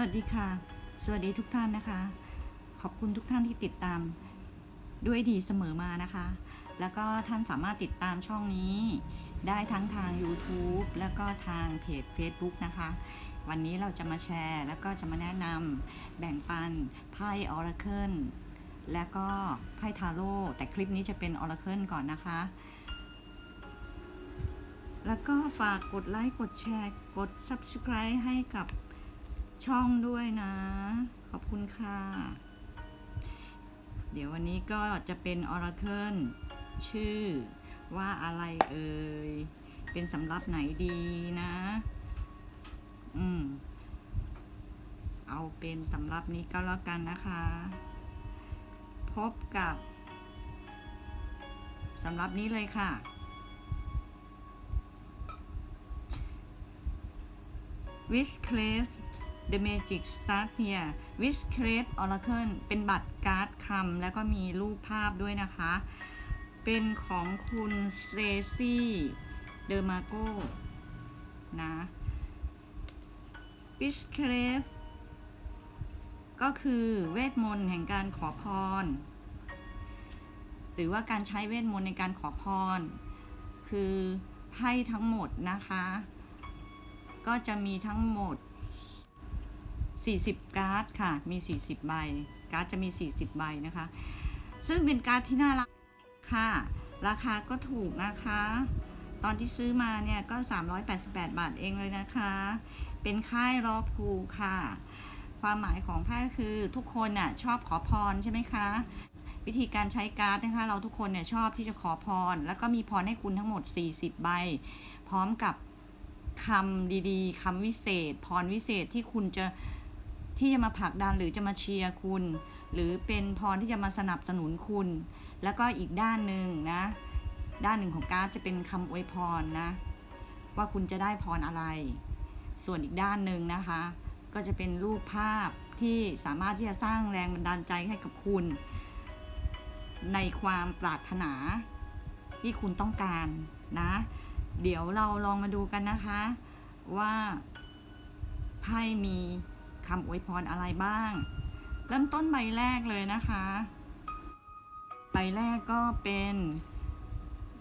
วัสดีค่ะ สวัสดีทุกท่านนะคะ ขอบคุณทุกท่านที่ติดตามด้วยดีเสมอมานะคะ แล้วก็ท่านสามารถติดตามช่องนี้ ได้ทั้งทาง YouTube แล้วก็ทางเพจ Facebook นะคะ วันนี้เราจะมาแชร์แล้วก็จะมาแนะนำแบ่งปันไพ่ Oracle แล้วก็ไพ่ทาโร่แต่คลิปนี้จะเป็น Oracle ก่อนนะคะ แล้วก็ฝากกดไลค์กดแชร์ กด Subscribe ให้กับ ช่องด้วยนะ ขอบคุณค่ะ เดี๋ยววันนี้ก็จะเป็น Oracle ชื่อว่าอะไรเอ่ย เป็นสำรับไหนดีนะ อืม เอาเป็นสำรับนี้ก็แล้วกันนะคะ พบกับสำรับนี้เลยค่ะ w i s c r a f The Magic Start Here w i s c r a f Oracle เป็นบัตรการ์ดคำแล้วก็มีรูปภาพด้วยนะคะ เป็นของคุณเซซี่เดอร์มาโกนะ w i s c r a f ก็คือเวทมนต์แห่งการขอพร หรือว่าการใช้เวทมนต์ในการขอพร คือไพ่ทั้งหมดนะคะ ก็จะมีทั้งหมด 40 การ์ดค่ะ มี 40 ใบ การ์ดจะมี 40 ใบนะคะ ซึ่งเป็นการ์ดที่น่ารักค่ะ ราคาก็ถูกนะคะ ตอนที่ซื้อมาเนี่ยก็ 388 บาทเองเลยนะคะ เป็นค่ายรอพูค่ะ ความหมายของไพ่ก็คือทุกคนน่ะชอบขอพรใช่ไหมคะ วิธีการใช้การ์ดนะคะ เราทุกคนเนี่ยชอบที่จะขอพร แล้วก็มีพรให้คุณทั้งหมด 40 ใบ พร้อมกับคำดีๆคำวิเศษ พรวิเศษที่คุณจะ ที่จะมาผลักดันหรือจะมาเชียร์คุณ หรือเป็นพรที่จะมาสนับสนุนคุณ แล้วก็อีกด้านหนึ่งนะ ด้านหนึ่งของการ์ดจะเป็นคำอวยพรนะ ว่าคุณจะได้พรอะไร ส่วนอีกด้านหนึ่งนะคะ ก็จะเป็นรูปภาพที่สามารถที่จะสร้างแรงบันดาลใจให้กับคุณ ในความปรารถนาที่คุณต้องการนะ เดี๋ยวเราลองมาดูกันนะคะ ว่าไพ่มี คำอวยพรอะไรบ้าง เริ่มต้นใบแรกเลยนะคะ ใบแรกก็เป็น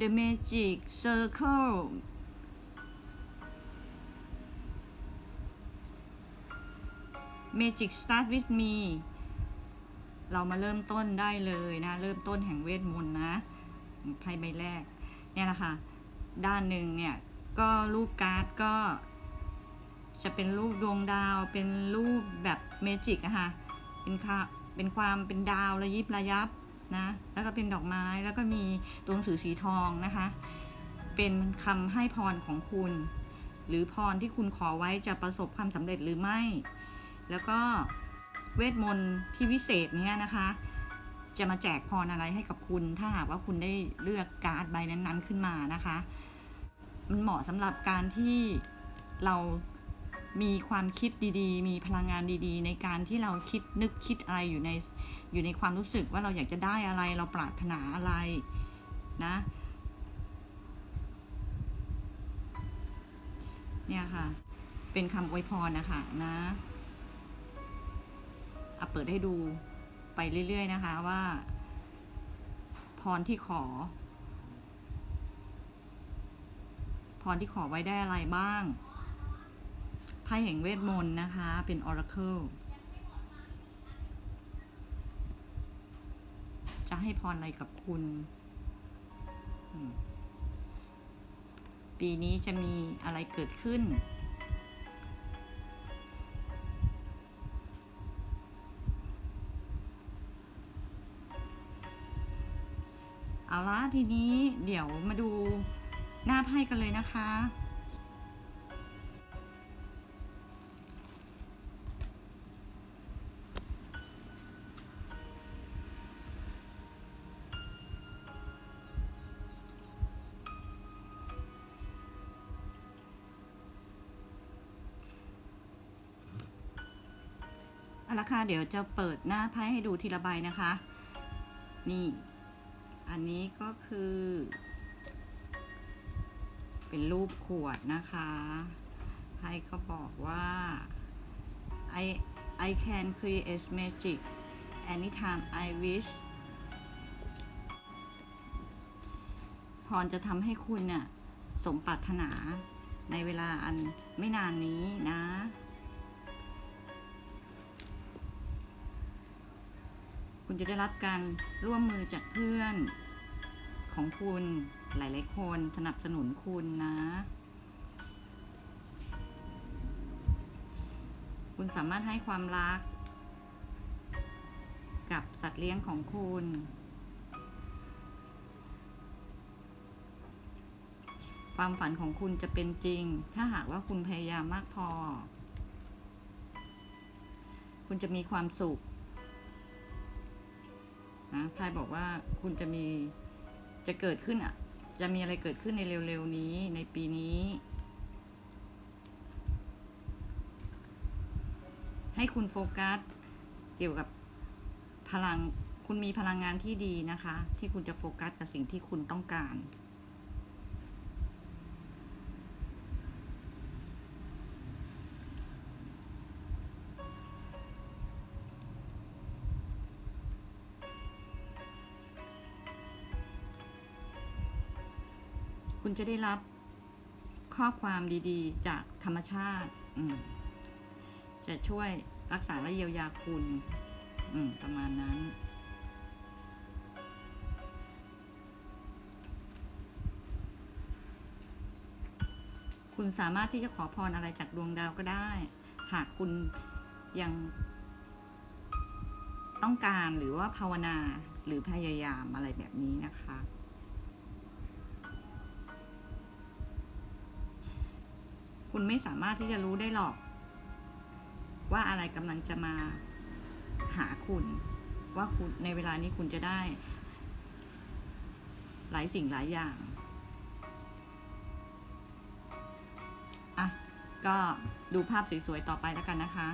The Magic Circle Magic Start with me เรามาเริ่มต้นได้เลยนะ เริ่มต้นแห่งเวทมนต์นะไพ่ใบแรก เนี่ยนะคะด้านหนึ่งเนี่ย ก็รูปการ์ดก็ จะเป็นรูปดวงดาว เป็นรูปแบบเมจิกอะค่ะเป็นค่ะเป็นความเป็นดาวระยิบระยับนะ แล้วก็เป็นดอกไม้แล้วก็มีตัวหนังสือสีทองนะคะ เป็นคำให้พรของคุณ หรือพรที่คุณขอไว้จะประสบความสำเร็จหรือไม่ แล้วก็เวทมนต์ที่วิเศษเนี้ยนะคะ จะมาแจกพรอะไรให้กับคุณ ถ้าหากว่าคุณได้เลือกการ์ดใบนั้นๆขึ้นมานะคะ มันเหมาะสำหรับการที่เรา มีความคิดดีๆ มีพลังงานดีๆ ในการที่เราคิดนึกคิดอะไรอยู่ในอยู่ในความรู้สึกว่าเราอยากจะได้อะไรเราปรารถนาอะไรนะเนี่ยค่ะ เป็นคำอวยพรนะคะนะเอาเปิดให้ดูไปเรื่อย ๆ นะคะว่า พรที่ขอ พรที่ขอไว้ได้อะไรบ้าง ไพ่แห่งเวทมนต์นะคะ เป็น Oracle จะให้พรอะไรกับคุณ ปีนี้จะมีอะไรเกิดขึ้น เอาละทีนี้เดี๋ยวมาดูหน้าไพ่กันเลยนะคะ เอาละค่ะเดี๋ยวจะเปิดหน้าไพ่ให้ดูทีละใบนะคะ นี่ อันนี้ก็คือ เป็นรูปขวดนะคะไพ่ก็บอกว่า I I can create magic anytime I wish พรจะทำให้คุณเนี่ยสมปรารถนาในเวลาอันไม่นานนี้นะ คุณจะได้รับการร่วมมือจากเพื่อนของคุณหลาย ๆ คนสนับสนุนคุณนะ คุณสามารถให้ความรัก กับสัตว์เลี้ยงของคุณความฝันของคุณจะเป็นจริง ถ้าหากว่าคุณพยายามมากพอ คุณจะมีความสุข พายบอกว่าคุณจะมีจะเกิดขึ้นอะ จะมีอะไรเกิดขึ้นในเร็วๆนี้ในปีนี้ ให้คุณโฟกัส เกี่ยวกับพลังคุณมีพลังงานที่ดีนะคะ ที่คุณจะโฟกัสกับสิ่งที่คุณต้องการ คุณจะได้รับข้อความดีๆ จากธรรมชาติจะช่วยรักษาและเยียวยาคุณประมาณนั้น คุณสามารถที่จะขอพรอะไรจากดวงดาวก็ได้ หากคุณยังต้องการหรือว่าภาวนาหรือพยายามอะไรแบบนี้นะคะ คุณไม่สามารถที่จะรู้ได้หรอก ว่าอะไรกำลังจะมาหาคุณ ว่าคุณในเวลานี้คุณจะได้ หลายสิ่งหลายอย่างอะก็ดูภาพสวยๆต่อไปแล้วกันนะคะ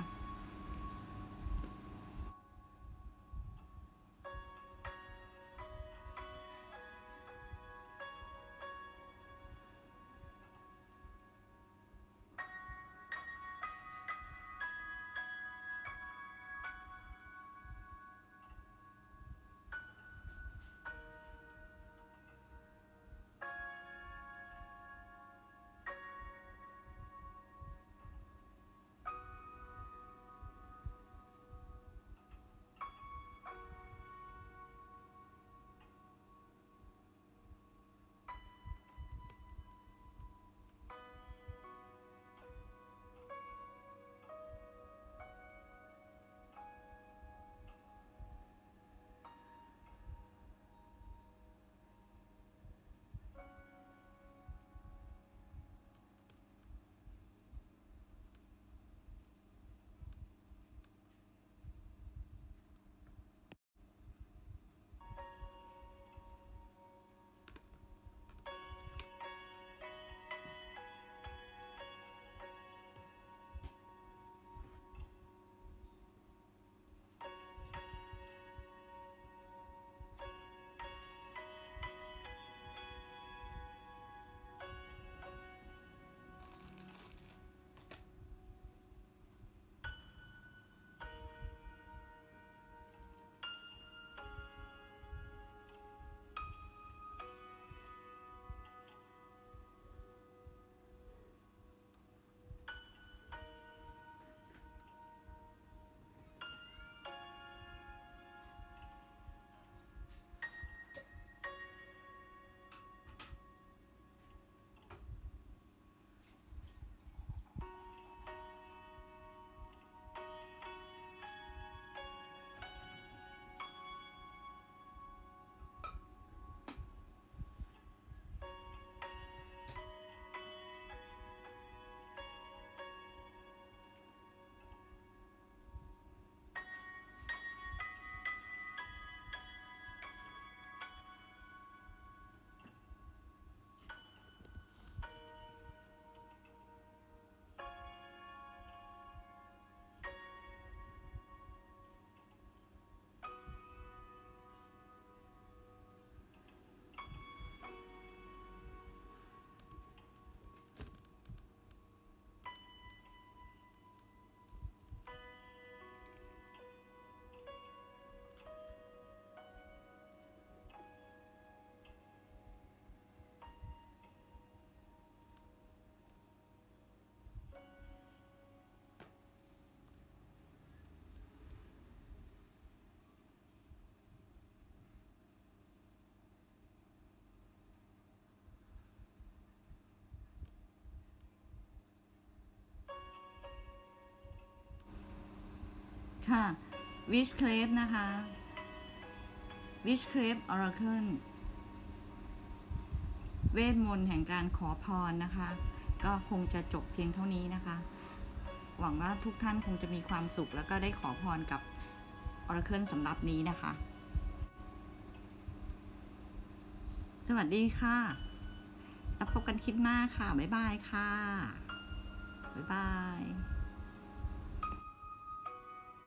ค่ะวิชเคลฟนะคะวิชเคลฟออร์เคิลเวทมนต์แห่งการขอพรนะคะ ก็คงจะจบเพียงเท่านี้นะคะ หวังว่าทุกท่านคงจะมีความสุขแล้วก็ได้ขอพรกับออร์เคิลสำหรับนี้นะคะ สวัสดีค่ะ แล้วพบกันคลิปหน้าค่ะ บ๊ายบายค่ะ บ๊ายบาย